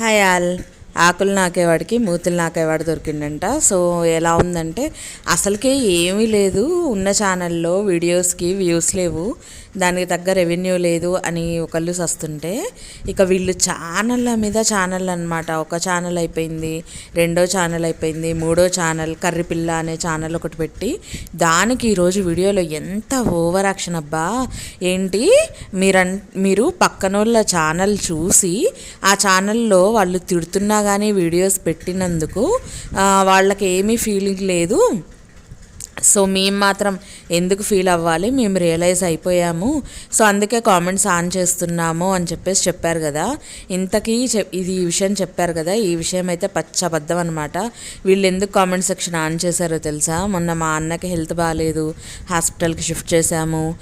Hi all. ఆకులు నాకేవాడికి మూతులు నాకేవాడు దొరికిండంట. So ఎలా ఉందంటే అసలుకే ఏమీ లేదు. ఉన్న ఛానల్లో వీడియోస్కి వ్యూస్ లేవు. దానికి తగ్గ రెవెన్యూ లేదు అని ఒకళ్ళు వస్తుంటే ఇక వీళ్ళు ఛానళ్ళ మీద ఛానల్ అనమాట ఒక ఛానల్ అయిపోయింది రెండో ఛానల్ అయిపోయింది మూడో ఛానల్ కర్రిపిల్ల అనే ఛానల్ ఒకటి పెట్టి దానికి ఈరోజు వీడియోలో ఎంత ఓవర్ యాక్షన్ అబ్బా. ఏంటి? మీరన్ మీరు పక్కనోళ్ళ ఛానల్ చూసి ఆ ఛానల్లో వాళ్ళు తిడుతున్నా కానీ వీడియోస్ పెట్టినందుకు వాళ్ళకి ఏమీ ఫీలింగ్ లేదు. సో మేము మాత్రం ఎందుకు ఫీల్ అవ్వాలి? మేము రియలైజ్ అయిపోయాము. సో అందుకే కామెంట్స్ ఆన్ చేస్తున్నాము అని చెప్పేసి చెప్పారు కదా. ఇంతకీ చెప్ ఇది ఈ విషయం చెప్పారు కదా. ఈ విషయం అయితే పచ్చబద్ధం అనమాట వీళ్ళు ఎందుకు కామెంట్ సెక్షన్ ఆన్ చేశారో తెలుసా? మొన్న మా అన్నకి హెల్త్ బాగాలేదు హాస్పిటల్కి షిఫ్ట్ చేశాము.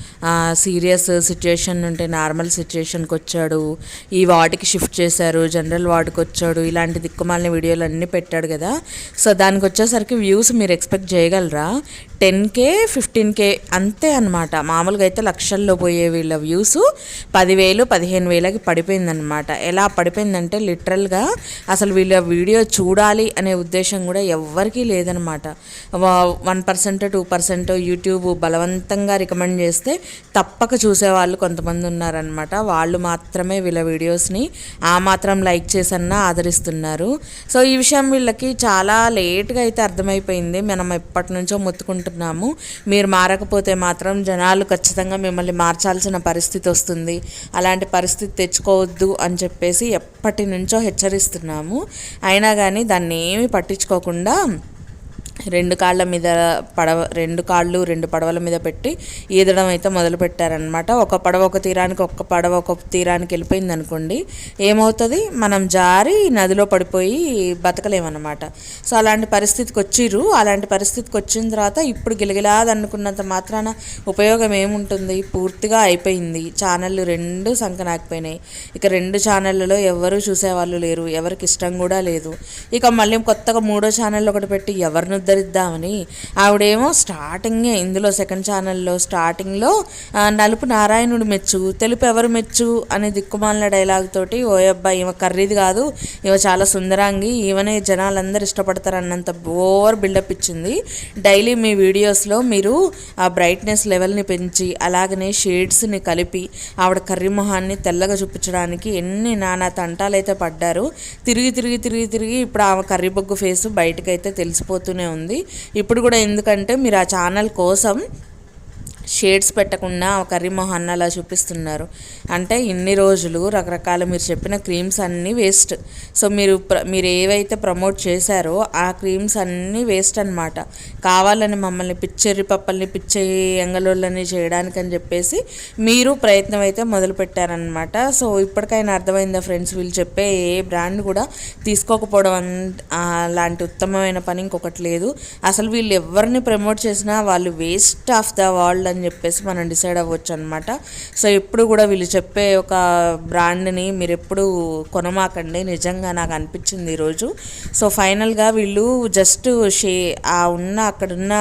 సీరియస్ సిచ్యుయేషన్ ఉంటే నార్మల్ సిచ్యుయేషన్కి వచ్చాడు. ఈ వార్డుకి షిఫ్ట్ చేశారు. జనరల్ వార్డుకి వచ్చాడు. ఇలాంటి దిక్కుమాలిన వీడియోలు అన్నీ పెట్టాడు కదా. సో దానికి వచ్చేసరికి వ్యూస్ మీరు ఎక్స్పెక్ట్ చేయగలరా? టెన్ కే ఫిఫ్టీన్ కే అంతే అనమాట మామూలుగా అయితే లక్షల్లో పోయే వీళ్ళ వ్యూస్ పదివేలు పదిహేను వేలకి పడిపోయిందనమాట ఎలా పడిపోయిందంటే లిటరల్గా అసలు వీళ్ళ వీడియో చూడాలి అనే ఉద్దేశం కూడా ఎవ్వరికీ లేదనమాట one percent two percent YouTube బలవంతంగా రికమెండ్ చేస్తే తప్పక చూసేవాళ్ళు కొంతమంది ఉన్నారనమాట వాళ్ళు మాత్రమే వీళ్ళ వీడియోస్ని ఆ మాత్రం లైక్ చేసన్నా ఆదరిస్తున్నారు. సో ఈ విషయం వీళ్ళకి చాలా లేట్గా అయితే అర్థమైపోయింది. మనం ఎప్పటి నుంచో మొత్తుకుంటున్నాము మీరు మారకపోతే మాత్రం జనాలు ఖచ్చితంగా మిమ్మల్ని మార్చాల్సిన పరిస్థితి వస్తుంది. అలాంటి పరిస్థితి తెచ్చుకోవద్దు అని చెప్పేసి ఎప్పటి నుంచో హెచ్చరిస్తున్నాము. అయినా కానీ దాన్ని ఏమీ పట్టించుకోకుండా రెండు కాళ్ళ మీద పడవ రెండు కాళ్ళు రెండు పడవల మీద పెట్టి ఈదడం అయితే మొదలు పెట్టారనమాట ఒక పడవ ఒక తీరానికి ఒక్క పడవ ఒక తీరానికి వెళ్ళిపోయింది అనుకోండి ఏమవుతుంది? మనం జారి నదిలో పడిపోయి బతకలేమన్నమాట. సో అలాంటి పరిస్థితికి వచ్చిర్రు. అలాంటి పరిస్థితికి వచ్చిన తర్వాత ఇప్పుడు గిలగిలాదనుకున్నంత మాత్రాన ఉపయోగం ఏముంటుంది? పూర్తిగా అయిపోయింది. ఛానళ్ళు రెండు సంకనాకపోయినాయి. ఇక రెండు ఛానళ్ళలో ఎవరు చూసేవాళ్ళు లేరు. ఎవరికి ఇష్టం కూడా లేదు. ఇక మళ్ళీ కొత్తగా మూడో ఛానల్ ఒకటి పెట్టి ఎవరిని ఉద్ధరిద్దామని. ఆవిడేమో స్టార్టింగే ఇందులో సెకండ్ ఛానల్లో స్టార్టింగ్లో నలుపు నారాయణుడు మెచ్చు తెలుపు ఎవరు మెచ్చు అనే దిక్కుమాలిన డైలాగ్ తోటి ఓ అబ్బాయి ఈమె కర్రీది కాదు ఈమె చాలా సుందరాంగి ఈమెనే జనాలందరూ ఇష్టపడతారు అన్నంత ఓవర్ బిల్డప్ ఇచ్చింది. డైలీ మీ వీడియోస్లో మీరు ఆ బ్రైట్నెస్ లెవెల్ని పెంచి అలాగనే షేడ్స్ని కలిపి ఆవిడ కర్రీ మొహాన్ని తెల్లగా చూపించడానికి ఎన్ని నానా తంటాలైతే పడ్డారు తిరిగి తిరిగి తిరిగి తిరిగి ఇప్పుడు ఆమె కర్రీ బొగ్గు ఫేస్ బయటకైతే తెలిసిపోతూనే ఉంది. ఇప్పుడు కూడా ఎందుకంటే మీరు ఆ ఛానల్ కోసం షేడ్స్ పెట్టకుండా కర్రీ మొహాన్ని అలా చూపిస్తున్నారు. అంటే ఇన్ని రోజులు రకరకాల మీరు చెప్పిన క్రీమ్స్ అన్నీ వేస్ట్. సో మీరు ప్ర- మీరు ఏవైతే ప్రమోట్ చేశారో ఆ క్రీమ్స్ అన్నీ వేస్ట్ అన్నమాట. కావాలని మమ్మల్ని పిచ్చెర్రి పప్పల్ని పిచ్చే ఎంగలోళ్ళని చేయడానికి అని చెప్పేసి మీరు ప్రయత్నం అయితే మొదలుపెట్టారనమాట సో ఇప్పటికైనా అర్థమైందా ఫ్రెండ్స్? వీళ్ళు చెప్పే ఏ బ్రాండ్ కూడా తీసుకోకపోవడం లాంటి ఉత్తమమైన పని ఇంకొకటి లేదు. అసలు వీళ్ళు ఎవరిని ప్రమోట్ చేసినా వాళ్ళు వేస్ట్ ఆఫ్ ద వరల్డ్ అని చెప్పేసి మనం డిసైడ్ అవ్వచ్చు అనమాట సో ఎప్పుడు కూడా వీళ్ళు చెప్పే ఒక బ్రాండ్ని మీరు ఎప్పుడు కొనమాకండి. నిజంగా నాకు అనిపించింది ఈరోజు సో ఫైనల్గా వీళ్ళు జస్ట్ షే ఆ ఉన్న అక్కడున్న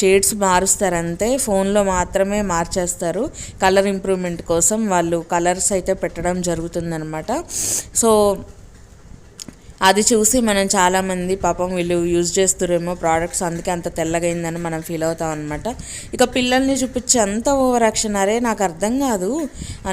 షేడ్స్ మారుస్తారంతే. ఫోన్లో మాత్రమే మార్చేస్తారు. కలర్ ఇంప్రూవ్మెంట్ కోసం వాళ్ళు కలర్స్ అయితే పెట్టడం జరుగుతుందనమాట. సో అది చూసి మనం చాలామంది పాపం వీళ్ళు యూజ్ చేస్తురేమో ప్రోడక్ట్స్ అందుకే అంత తెల్లగైందని మనం ఫీల్ అవుతాం అనమాట ఇక పిల్లల్ని చూపించి అంత ఓవర్ యాక్షన్ అరే నాకు అర్థం కాదు.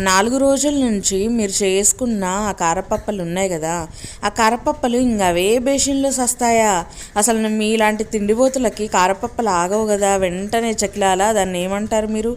నాలుగు రోజుల నుంచి మీరు చేసుకున్న ఆ కారపప్పలు ఉన్నాయి కదా ఆ కారపప్పలు ఇంకా అవే బేషన్లో సస్తాయా? అసలు మీలాంటి తిండిపోతులకి కారపప్పలు ఆగవు కదా వెంటనే చెక్లాలా దాన్ని ఏమంటారు మీరు?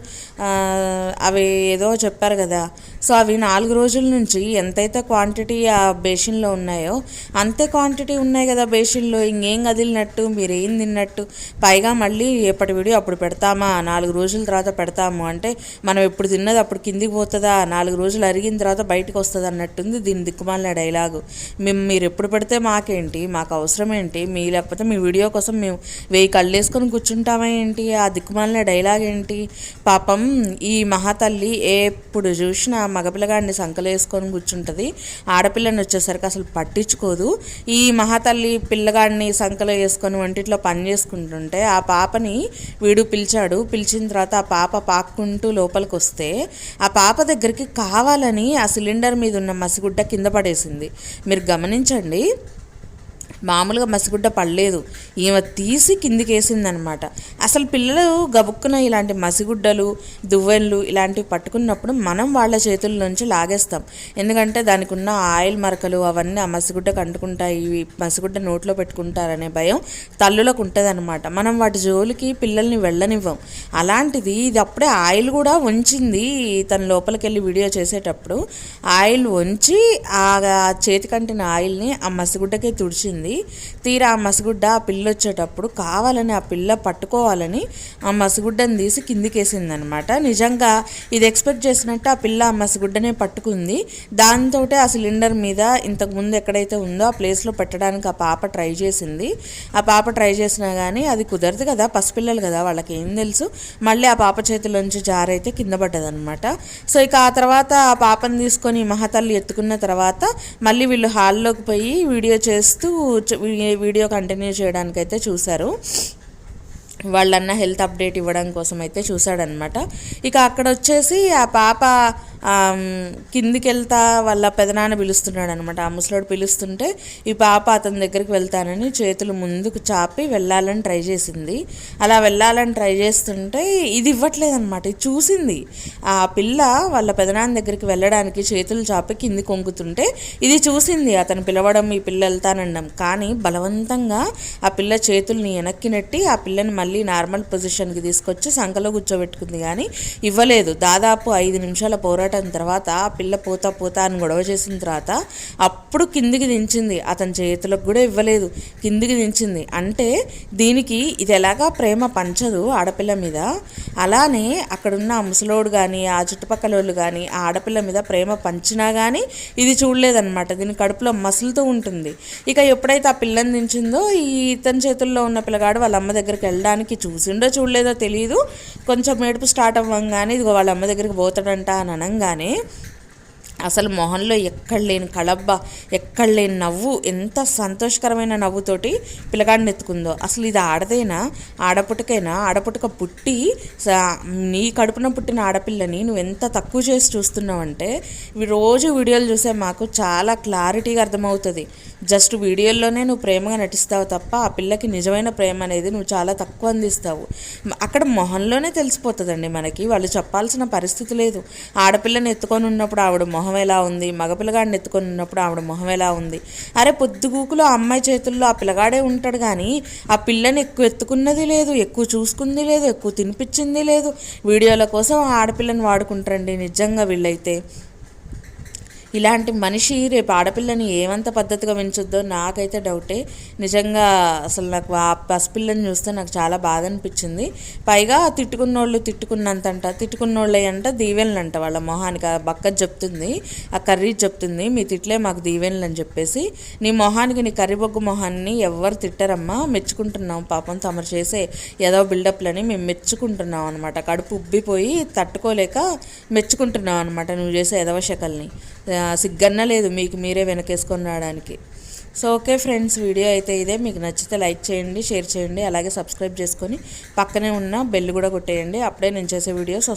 అవి ఏదో చెప్పారు కదా. సో అవి నాలుగు రోజుల నుంచి ఎంతైతే క్వాంటిటీ ఆ బేషన్లో ఉన్నాయో అంతే క్వాంటిటీ ఉన్నాయి కదా బేషన్లో ఇంకేం కదిలినట్టు మీరు ఏం తిన్నట్టు. పైగా మళ్ళీ ఎప్పటి వీడియో అప్పుడు పెడతామా? నాలుగు రోజుల తర్వాత పెడతాము. అంటే మనం ఎప్పుడు తిన్నది అప్పుడు కిందికి పోతుందా? నాలుగు రోజులు అరిగిన తర్వాత బయటకు వస్తుంది అన్నట్టుంది దీని దిక్కుమాలిన డైలాగు. మేము మీరు ఎప్పుడు పెడితే మాకేంటి? మాకు అవసరం ఏంటి? మీ లేకపోతే మీ వీడియో కోసం మేము వెయ్యి కళ్ళు వేసుకొని కూర్చుంటామా ఏంటి? ఆ దిక్కుమాలిన డైలాగ్ ఏంటి? పాపం ఈ మహాతల్లి ఎప్పుడు చూసినా మగపిల్లగాడిని సంకలేసుకొని కూర్చుంటుంది. ఆడపిల్లని వచ్చేసరికి అసలు పట్టించుకోదు. ఈ మహాతల్లి పిల్లగాడిని సంకలో వేసుకొని వంటిట్లో పని చేసుకుంటుంటే ఆ పాపని వీడు పిలిచాడు. పిలిచిన తర్వాత ఆ పాప పాక్కుంటూ లోపలికి వస్తే ఆ పాప దగ్గరికి కావాలని ఆ సిలిండర్ మీద ఉన్న మసిగుడ్డ కింద పడేసింది. మీరు గమనించండి మామూలుగా మసిగుడ్డ పడలేదు. ఈమె తీసి కిందికేసిందనమాట. అసలు పిల్లలు గబుక్కున ఇలాంటి మసిగుడ్డలు దువ్వెన్లు ఇలాంటివి పట్టుకున్నప్పుడు మనం వాళ్ళ చేతుల నుంచి లాగేస్తాం. ఎందుకంటే దానికి ఉన్న ఆయిల్ మరకలు అవన్నీ ఆ మసిగుడ్డకు అంటుకుంటాయి ఇవి మసిగుడ్డ నోట్లో పెట్టుకుంటారనే భయం తల్లులకు ఉంటుందన్నమాట మనం వాటి జోలికి పిల్లల్ని వెళ్ళనివ్వం. అలాంటిది ఇది అప్పుడే ఆయిల్ కూడా ఉంచింది తన లోపలికి వెళ్ళి వీడియో చేసేటప్పుడు ఆయిల్ ఉంచి ఆ చేతికంటిన ఆయిల్ని ఆ మసిగుడ్డకే తుడిచింది. తీరా ఆ మసిగుడ్డ ఆ పిల్ల వచ్చేటప్పుడు కావాలని ఆ పిల్ల పట్టుకోవాలని ఆ మసిగుడ్డని తీసి కిందికేసింది అనమాట నిజంగా ఇది ఎక్స్పెక్ట్ చేసినట్టు ఆ పిల్ల ఆ మసిగుడ్డనే పట్టుకుంది. దాంతో ఆ సిలిండర్ మీద ఇంతకు ముందు ఎక్కడైతే ఉందో ఆ ప్లేస్లో పెట్టడానికి ఆ పాప ట్రై చేసింది. ఆ పాప ట్రై చేసినా కానీ అది కుదరదు కదా పసిపిల్లలు కదా వాళ్ళకి ఏం తెలుసు. మళ్ళీ ఆ పాప చేతిలోంచి జారైతే కింద పడ్డదనమాట. సో ఇక ఆ తర్వాత ఆ పాపని తీసుకొని మహతల్లి ఎత్తుకున్న తర్వాత మళ్ళీ వీళ్ళు హాల్లోకి పోయి వీడియో చేస్తూ చ- వీడియో కంటిన్యూ చేయడానికైతే చూశారు. వాళ్ళన్న హెల్త్ అప్డేట్ ఇవ్వడం కోసం అయితే చూశాడనమాట ఇక అక్కడ వచ్చేసి ఆ పాప కిందికి వెళ్తా వాళ్ళ పెదనాన్న పిలుస్తున్నాడు అనమాట ఆ ముసలోడు పిలుస్తుంటే ఈ పాప అతని దగ్గరికి వెళ్తానని చేతులు ముందుకు చాపి వెళ్ళాలని ట్రై చేసింది. అలా వెళ్ళాలని ట్రై చేస్తుంటే ఇది ఇవ్వట్లేదన్నమాట ఇది చూసింది. ఆ పిల్ల వాళ్ళ పెదనాన్న దగ్గరికి వెళ్ళడానికి చేతులు చాపి కింది కొంగుతుంటే ఇది చూసింది. అతను పిలవడం ఈ పిల్ల వెళ్తానండం కానీ బలవంతంగా ఆ పిల్ల చేతుల్ని వెనక్కి నెట్టి ఆ పిల్లని మళ్ళీ నార్మల్ పొజిషన్కి తీసుకొచ్చి సంకలో కూర్చోబెట్టుకుంది. కానీ ఇవ్వలేదు. దాదాపు ఐదు నిమిషాల పోరాటం తర్వాత ఆ పిల్ల పోతా పోతా అని గొడవ చేసిన తర్వాత అప్పుడు కిందికి దించింది. అతని చేతులకు కూడా ఇవ్వలేదు. కిందికి దించింది. అంటే దీనికి ఇది ఎలాగా ప్రేమ పంచదు ఆడపిల్ల మీద. అలానే అక్కడున్న ఆ ముసలోడు కానీ ఆ చుట్టుపక్కల వాళ్ళు కానీ ఆ ఆడపిల్ల మీద ప్రేమ పంచినా కానీ ఇది చూడలేదన్నమాట. దీని కడుపులో మసులుతూ ఉంటుంది. ఇక ఎప్పుడైతే ఆ పిల్లని దించిందో ఈ ఇతని చేతుల్లో ఉన్న పిల్లగాడు వాళ్ళ అమ్మ దగ్గరికి వెళ్ళడానికి చూసిండో చూడలేదో తెలియదు కొంచెం ఏడుపు స్టార్ట్ అవ్వంగానే ఇదిగో వాళ్ళ అమ్మ దగ్గరికి పోతాడంట అని అనగానే అసలు మొహంలో ఎక్కడ లేని కళబ్బ ఎక్కడ లేని నవ్వు ఎంత సంతోషకరమైన నవ్వుతోటి పిల్లగాడిని ఎత్తుకుందో. అసలు ఇది ఆడదేనా? ఆడపుటకైనా? ఆడపుటక పుట్టి నీ కడుపున పుట్టిన ఆడపిల్లని నువ్వు ఎంత తక్కువ చేసి చూస్తున్నావంటే రోజు వీడియోలు చూసే మాకు చాలా క్లారిటీగా అర్థమవుతుంది. జస్ట్ వీడియోల్లోనే నువ్వు ప్రేమగా నటిస్తావు తప్ప ఆ పిల్లకి నిజమైన ప్రేమ అనేది నువ్వు చాలా తక్కువ అందిస్తావు. అక్కడ మొహంలోనే తెలిసిపోతుందండి మనకి. వాళ్ళు చెప్పాల్సిన పరిస్థితి లేదు. ఆడపిల్లని ఎత్తుకొని ఉన్నప్పుడు ఆవిడ మొహం ఎలా ఉంది? మగపిల్లగాడిని ఎత్తుకొని ఉన్నప్పుడు ఆవిడ మొహం ఎలా ఉంది? అరే పొద్దుగూకులో ఆ అమ్మాయి చేతుల్లో ఆ పిల్లగాడే ఉంటాడు కానీ ఆ పిల్లని ఎక్కువ ఎత్తుకున్నది లేదు ఎక్కువ చూసుకుంది లేదు ఎక్కువ తినిపించింది లేదు. వీడియోల కోసం ఆడపిల్లని వాడుకుంటారండి నిజంగా వీళ్ళైతే. ఇలాంటి మనిషి రేపు ఆడపిల్లని ఏమంత పద్ధతిగా పెంచుద్దో నాకైతే డౌటే. నిజంగా అసలు నాకు ఆ పసిపిల్లని చూస్తే నాకు చాలా బాధ అనిపించింది. పైగా తిట్టుకున్నోళ్ళు తిట్టుకున్నంతంట. తిట్టుకున్నోళ్ళే అంట దీవెనలు అంట వాళ్ళ మొహానికి. ఆ బక్క చెప్తుంది ఆ కర్రీ చెప్తుంది మీ తిట్లే మాకు దీవెనలు అని చెప్పేసి. నీ మొహానికి నీ కర్రీ బొగ్గు మొహాన్ని ఎవరు తిట్టరమ్మా. మెచ్చుకుంటున్నాం పాపం తమరు చేసే ఏదో బిల్డప్లని మేము మెచ్చుకుంటున్నాం అనమాట కడుపు ఉబ్బిపోయి తట్టుకోలేక మెచ్చుకుంటున్నాం అనమాట నువ్వు చేసే ఎదవశకల్ని. శకల్ని సిగ్గన్న లేదు మీకు మీరే వెనకేసుకొని రావడానికి సో ఓకే ఫ్రెండ్స్ వీడియో అయితే ఇదే. మీకు నచ్చితే లైక్ చేయండి షేర్ చేయండి అలాగే సబ్స్క్రైబ్ చేసుకొని పక్కనే ఉన్న బెల్ కూడా కొట్టేయండి. అప్పుడే నేను చేసే వీడియోస్